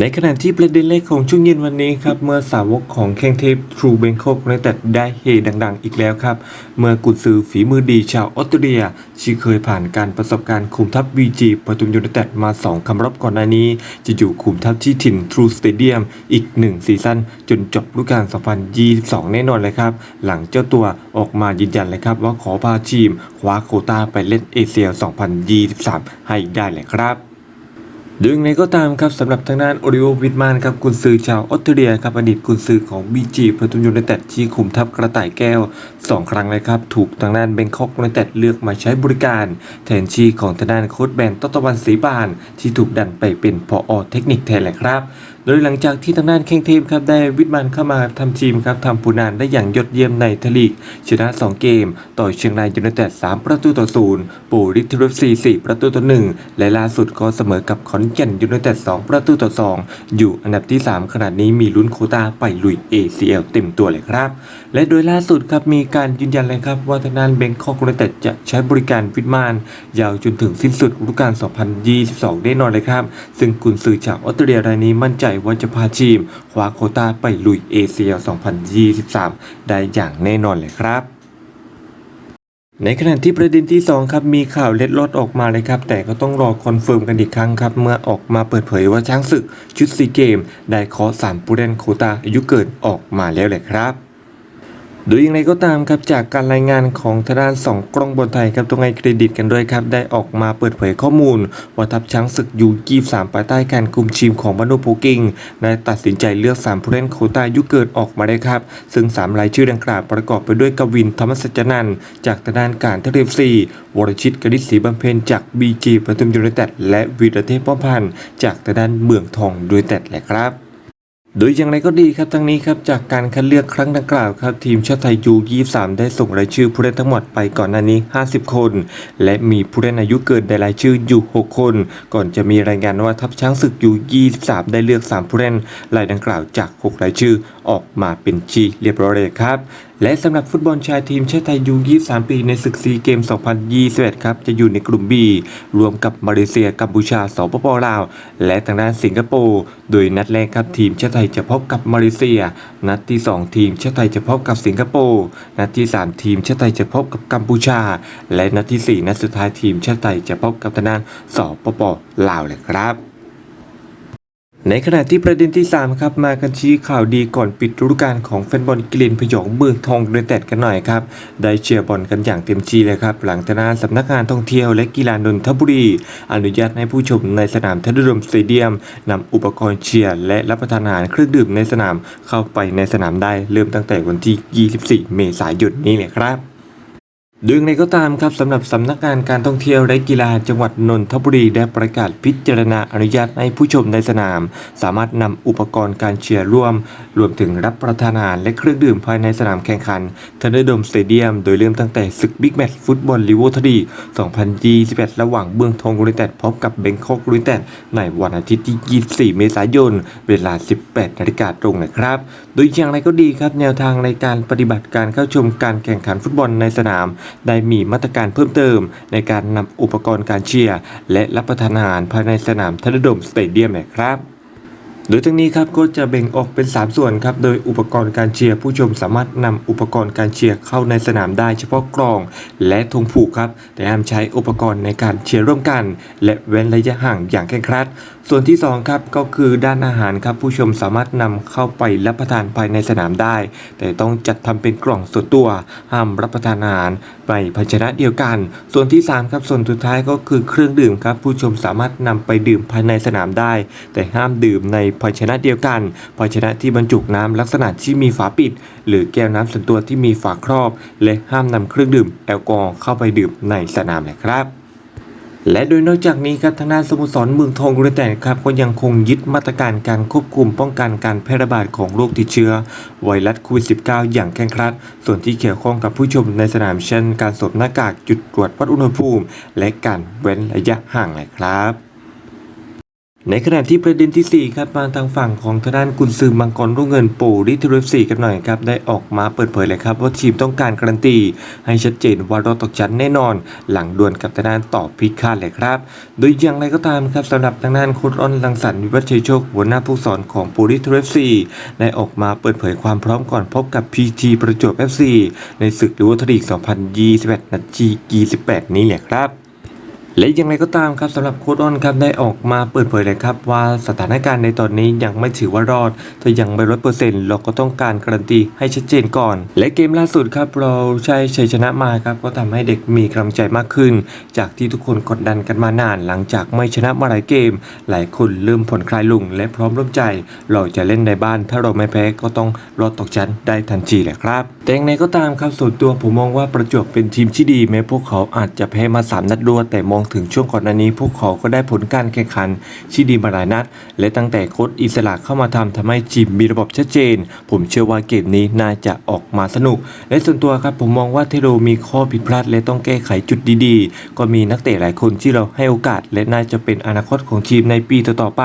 ในขณะที่ประเด็นแรกของช่วงเย็นวันนี้ครับ เมื่อสาวกของแข้งเทพทรูเบงคอกในแต่ได้เฮดังๆ อีกแล้วครับ เมื่อกุนซือฝีมือดีชาวออสเตรเลียที่เคยผ่านการประสบการณ์คุมทัพวีจีปทุมยูไนเต็ดมา 2 คำรับก่อนหน้านี้ จะอยู่คุมทัพที่ถิ่นทรูสเตเดียมอีก 1 ซีซั่นจนจบฤดูกาล 2022 แน่นอนเลยครับ หลังเจ้าตัวออกมายืนยันเลยครับ ว่าขอพาทีมคว้าโคต้าไปเล่นเอเชีย 2023 ให้ได้เลยครับ ดึงในก็ตามครับสำหรับทางด้านโอริโอวิดมานครับกุนซือชาวออสเตรเลียครับอดีตกุนซือของบีจีปทุมยูไนเต็ดที่ขุมทัพกระต่ายแก้ว 2 ครั้งเลยครับ ถูกทางด้านเบงคอกยูไนเต็ดเลือกมาใช้บริการ แทนชีของทางด้านโค้ชแบนตตะวันศรีบาน ที่ถูกดันไปเป็นพออเทคนิคแทนแหละครับ โดยหลังจากที่ทางด้านแข้งเทพครับได้วิทมันเข้ามาทำทีมครับทำผลงานได้อย่างยอดเยี่ยมในทลีกชนะ 2 เกม ต่อเชียงรายยูไนเต็ด3ประตูต่อ0ปูริทเรฟซี4ประตูต่อ1และล่าสุดก็เสมอกับขอนแก่นยูไนเต็ด2ประตูต่อ 2 อยู่อันดับที่ 3ขนาดนี้มีลุ้นโควต้าไปลุย ACL เต็มตัวเลยครับ และโดยล่าสุดครับมีการยืนยันเลยครับว่าทางด้านเบงคอกยูไนเต็ดจะใช้บริการวิทมานยาวจนถึงสิ้นสุดฤดูกาล2022 แน่นอนเลยครับ ซึ่งกุนซือจากออสเตรเลียรายนี้มั่นใจว่าจะพาทีมคว้าโคต้าไปลุยเอเชีย 2023 ได้อย่างแน่นอนเลยครับในขณะที่ประเด็นที่ 2 ครับมีข่าวเล็ดลอดออกมาเลยครับ แต่ก็ต้องรอคอนเฟิร์มกันอีกครั้งครับ เมื่อออกมาเปิดเผยว่าช้างศึกชุดซีเกม ได้ขอสามผู้เล่นโคตาอายุเกินออกมาแล้วแหละครับ โดยอย่างไรก็ตามครับจากการรายงานของทางด้านสองกล้องบนไทยครับต้องให้เครดิตกันด้วยครับได้ออกมาเปิดเผยข้อมูลว่าทัพช้างศึกยูกีสามภายใต้การคุมทีมของบรรนุโพกิงได้ตัดสินใจเลือก3ผู้เล่นโคต้ายุเกินออกมาได้ครับ ซึ่ง3รายชื่อดังกล่าวประกอบไปด้วยกวินธรรมสัจจนันจากทางด้านการเทเลฟซีวรชิตกฤษศรีบำเพ็ญจากบีจีปทุมยูไนเต็ดและวีรเทพป้อมพันธ์จากทางด้านเมืองทองยูไนเต็ดแหละครับ โดยอย่างไรก็ดีครับทั้งนี้ครับจากการคัดเลือกครั้งดังกล่าวครับทีมชาติไทยยู23 ได้ส่งรายชื่อผู้เล่นทั้งหมดไปก่อนหน้านี้ 50 คน และมีผู้เล่นอายุเกินในรายชื่ออยู่ 6 คน ก่อนจะมีรายงานว่าทัพช้างศึกยู23 ได้เลือก 3 ผู้เล่นรายดังกล่าวจาก 6 รายชื่อออกมาเป็นชีเรียบร้อยเลยครับ และสำหรับฟุตบอลชายทีมชาติไทยยู23 ปีในศึกซีเกม 2021 ครับ จะอยู่ในกลุ่ม B รวมกับมาเลเซีย กัมพูชา สปปลาว และทางด้านสิงคโปร์ โดยนัดแรกครับทีมชาติไทยจะพบกับมาเลเซีย นัดที่ 2 ทีมชาติไทยจะพบกับสิงคโปร์ นัดที่ 3 ทีมชาติไทยจะพบกับกัมพูชา และนัดที่ 4 นัดสุดท้ายทีมชาติไทยจะพบกับทางด้านสปปลาวเลยครับ ในขณะที่ประเด็นที่ 3 ครับ มากันชี้ข่าวดีก่อนปิดฤดูกาลของแฟนบอลกิเลนพยองเมืองทองยูไนเต็ดกันหน่อยครับ ได้เชียร์บอลกันอย่างเต็มที่เลยครับ หลังจากนั้นสำนักงานท่องเที่ยวและกีฬานนทบุรี อนุญาตให้ผู้ชมในสนามทัดดมสเตเดียมนำอุปกรณ์เชียร์และรับประทานอาหารเครื่องดื่มในสนามเข้าไปในสนามได้เริ่มตั้งแต่วันที่ 24 เมษายนนี้เลยครับ ดยอย่างไรก็ตามครับสำหรับสำนักงานการท่องเที่ยวและกีฬาจังหวัดนนทบุรีได้ประกาศพิจารณาอนุญาตให้ผู้ชมในสนาม สามารถนำอุปกรณ์การเชียร์ร่วม รวมถึงรับประทานอาหารและเครื่องดื่มภายในสนามแข่งขันทันเดอร์โดมสเตเดียม โดยเริ่มตั้งแต่ศึกบิ๊กแมตช์ฟุตบอลลีโวทดี2021 ระหว่างเบื้องทองยูไนเต็ดพบกับเบงคอกยูไนเต็ดในวันอาทิตย์ที่ 24 เมษายน เวลา 18 นาฬิกาตรงนะครับ โดยอย่างไรก็ดีครับแนวทางในการปฏิบัติการเข้าชมการแข่งขันฟุตบอลในสนามได้มีมาตรการเพิ่มเติม ในการนำอุปกรณ์การเชียร์และรับประทานอาหารภายในสนามทันดอร์โดมสเตเดียมนะครับโดยทั้งนี้ครับก็จะแบ่งออกเป็น 3 ส่วนครับ โดยอุปกรณ์การเชียร์ผู้ชมสามารถนำอุปกรณ์การเชียร์เข้าในสนามได้เฉพาะกรอง และธงผูกครับ แต่ห้ามใช้อุปกรณ์ในการเชียร์ร่วมกัน และเว้นระยะห่างอย่างเคร่งครัดส่วนที่2ครับก็คือด้านอาหารครับผู้ชมสามารถนำเข้าไปรับประทานภายในสนามได้ แต่ต้องจัดทำเป็นกล่องส่วนตัวห้ามรับประทานอาหารไปภาชนะเดียวกัน ส่วนที่3ครับส่วนสุดท้ายก็คือเครื่องดื่มครับผู้ชมสามารถนำไปดื่มภายในสนามได้ แต่ห้ามดื่มในภาชนะเดียวกัน ภาชนะที่บรรจุน้ำลักษณะที่มีฝาปิด หรือแก้วน้ำส่วนตัวที่มีฝาครอบ และห้ามนำเครื่องดื่มแอลกอฮอล์เข้าไปดื่มในสนามเลยครับ และโดยนอกจากนี้ครับทางด้านสโมสรเมืองทองยูไนเต็ดครับก็ยังคงยึดมาตรการการควบคุมป้องกันการแพร่ระบาดของโรคติดเชื้อ ไวรัสโควิด -19 อย่างเคร่งครัด ส่วนที่เกี่ยวข้องกับผู้ชมในสนามเช่น การสวมหน้ากากจุดตรวจวัดอุณหภูมิ และการเว้นระยะห่างเลยครับ ในขณะที่ประเด็นที่ 4 ครับมาทางฝั่งของทางด้านกุนซือมังกรรุ่งเงินปูริทเรฟซีกันหน่อยครับได้ออกมาเปิดเผยเลยครับว่าทีมต้องการการันตี ให้ชัดเจนว่ารอดตกชั้นแน่นอน หลังดวลกับทางด้านต่อพิฆาตเลยครับ โดยอย่างไรก็ตามครับสำหรับทางด้านค้ชอ้อนลังสรรค์วิวัฒชัยโชคหัวหน้าผู้สอนของปูริทเรฟซีได้ออกมาเปิดเผยความพร้อมก่อนพบกับ PT ประจวบ FC ในศึกดูวัฒลีก2021นัดที่28นี้แหละครับ และอย่างไรก็ตามครับสำหรับโค้ดออนครับได้ออกมาเปิดเผยเลยครับว่าสถานการณ์ในตอนนี้ยังไม่ถือว่ารอดถ้ายังไม่ร้อยเปอร์เซ็นต์เราก็ต้องการการันตีให้ชัดเจนก่อน และเกมล่าสุดครับเราใช้ชัยชนะมาครับก็ทำให้เด็กมีกำลังใจมากขึ้น จากที่ทุกคนกดดันกันมานาน หลังจากไม่ชนะมาหลายเกม หลายคนเริ่มผ่อนคลายลง และพร้อมร่วมใจ เราจะเล่นในบ้าน ถ้าเราไม่แพ้ก็ต้องรอดตกชั้นได้ทันทีแหละครับแต่อย่างไรก็ตามครับส่วนตัวผมมองว่าประจวบเป็นทีมที่ดีแม้พวกเขาอาจจะแพ้มาสามนัดรวดแต่มองถึงช่วงก่อนหน้านี้ พวกเขาก็ได้ผลการแข่งขันที่ดีมาหลายนัด และตั้งแต่โค้ชอิสระเข้ามาทำทำให้ทีมมีระบบชัดเจน ผมเชื่อว่าเกมนี้น่าจะออกมาสนุก และส่วนตัวครับผมมองว่าเทโรมีข้อผิดพลาดและต้องแก้ไขจุดดีๆ ก็มีนักเตะหลายคนที่เราให้โอกาส และน่าจะเป็นอนาคตของทีมในปีต่อๆไป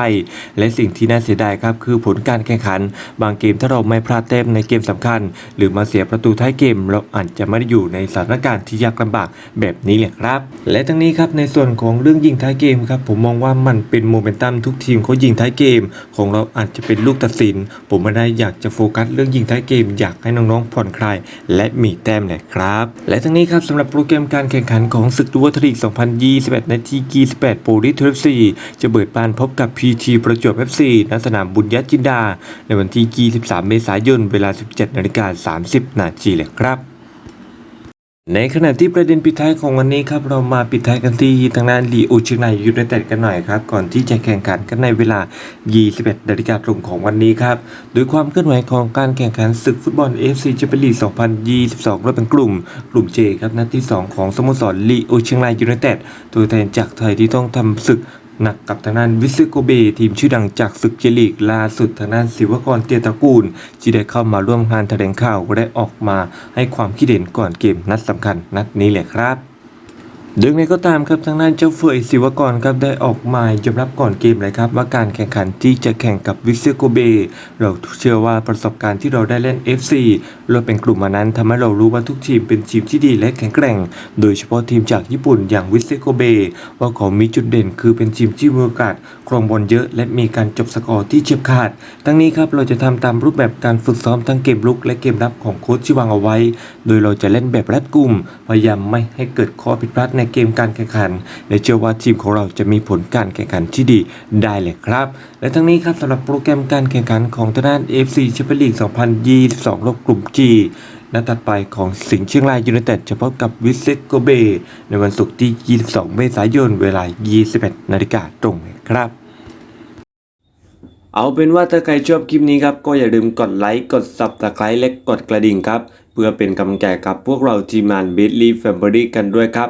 และสิ่งที่น่าเสียดายครับคือผลการแข่งขัน บางเกมถ้าเราไม่พลาดแต้มในเกมสำคัญ หรือมาเสียประตูท้ายเกม เราอาจจะไม่ได้อยู่ในสถานการณ์ที่ยากลำบากแบบนี้แหละครับ และทั้งนี้ครับในส่วนของเรื่องยิงท้ายเกมครับผมมองว่ามันเป็นโมเมนตัมทุกทีมเขายิงท้ายเกม ของเราอาจจะเป็นลูกตัดสิน ผมไม่ได้อยากจะโฟกัสเรื่องยิงท้ายเกม อยากให้น้องๆผ่อนคลาย และมีแต้มแหละครับ และทั้งนี้ครับสำหรับโปรแกรมการแข่งขันของศึกดูวัฒลีก 2021 ในที่28โปรลิทเอฟซีจะเปิดบ้านพบกับ PT ประจวบ FC ณสนามบุญญจินดา ในวันที่ 23 เมษายน เวลา 17นาฬิกา30 นาทีเลยครับ ในขณะที่ประเด็นปิดท้ายของวันนี้ครับเรามาปิดท้ายกันที่ทางด้านลีโอเชียงรายยูไนเต็ดกันหน่อยครับก่อนที่จะแข่งขันกันในเวลา 21นาฬิกาตรงของวันนี้ครับโดยความเคลื่อนไหวของการแข่งขันศึกฟุตบอล FC แชมเปี้ยนลีก 2022รอบเป็นกลุ่ม กลุ่ม J ครับนัดที่ 2 ของสโมสรลีโอเชียงรายยูไนเต็ดตัวแทนจากไทยที่ต้องทำศึก หนักกับทางด้านวิสโกเบ ทีมชื่อดังจากศึกเจลีกล่าสุดทางด้านศิวกรเตียตระกูลที่ได้เข้ามาร่วมงานแถลงข่าวและออกมาให้ความคิดเห็นก่อนเกมนัดสำคัญนัดนี้แหละครับ ดยไงก็ตามครับทางด้านเจ้าเฟยศิวกรครับได้ออกมายยอมรับก่อนเกมเลยครับ ว่าการแข่งขันที่จะแข่งกับวิสโกเบ เราเชื่อว่าประสบการณ์ที่เราได้เล่น FC เราเป็นกลุ่มมานั้นทำให้เรารู้ว่าทุกทีมเป็นทีมที่ดีและแข็งแกร่ง โดยเฉพาะทีมจากญี่ปุ่นอย่างวิสโกเบว่าเขามีจุดเด่นคือเป็นทีมที่มีโอกาสครองบอลเยอะ และมีการจบสกอร์ที่เฉียบขาด ทั้งนี้ครับเราจะทำตามรูปแบบการฝึกซ้อมทั้งเกมลุกและเกมรับของโค้ชที่วางเอาไว้ โดยเราจะเล่นแบบรัดกุมพยายามไม่ให้เกิดข้อผิดพลาดในเกมการแข่งขัน และเชื่อว่าทีมของเราจะมีผลการแข่งขันที่ดีได้เลยครับ และทั้งนี้ครับสำหรับโปรแกรมการแข่งขันของทางด้าน FC แชมเปี้ยนลีก 2022 รอบกลุ่ม G นัดถัดไปของสิงห์เชียงรายยูไนเต็ดจะพบกับวิเซโกเบ ในวันศุกร์ที่ 22 เมษายน เวลา 21 นาฬิกาตรงครับเอาเป็นว่าถ้าใครชอบคลิปนี้ครับ ก็อย่าลืมกดไลค์ กด Subscribe และกดกระดิ่งครับ เพื่อเป็นกำลังใจกับพวกเราทีมงาน b i t l y Family กันด้วยครับ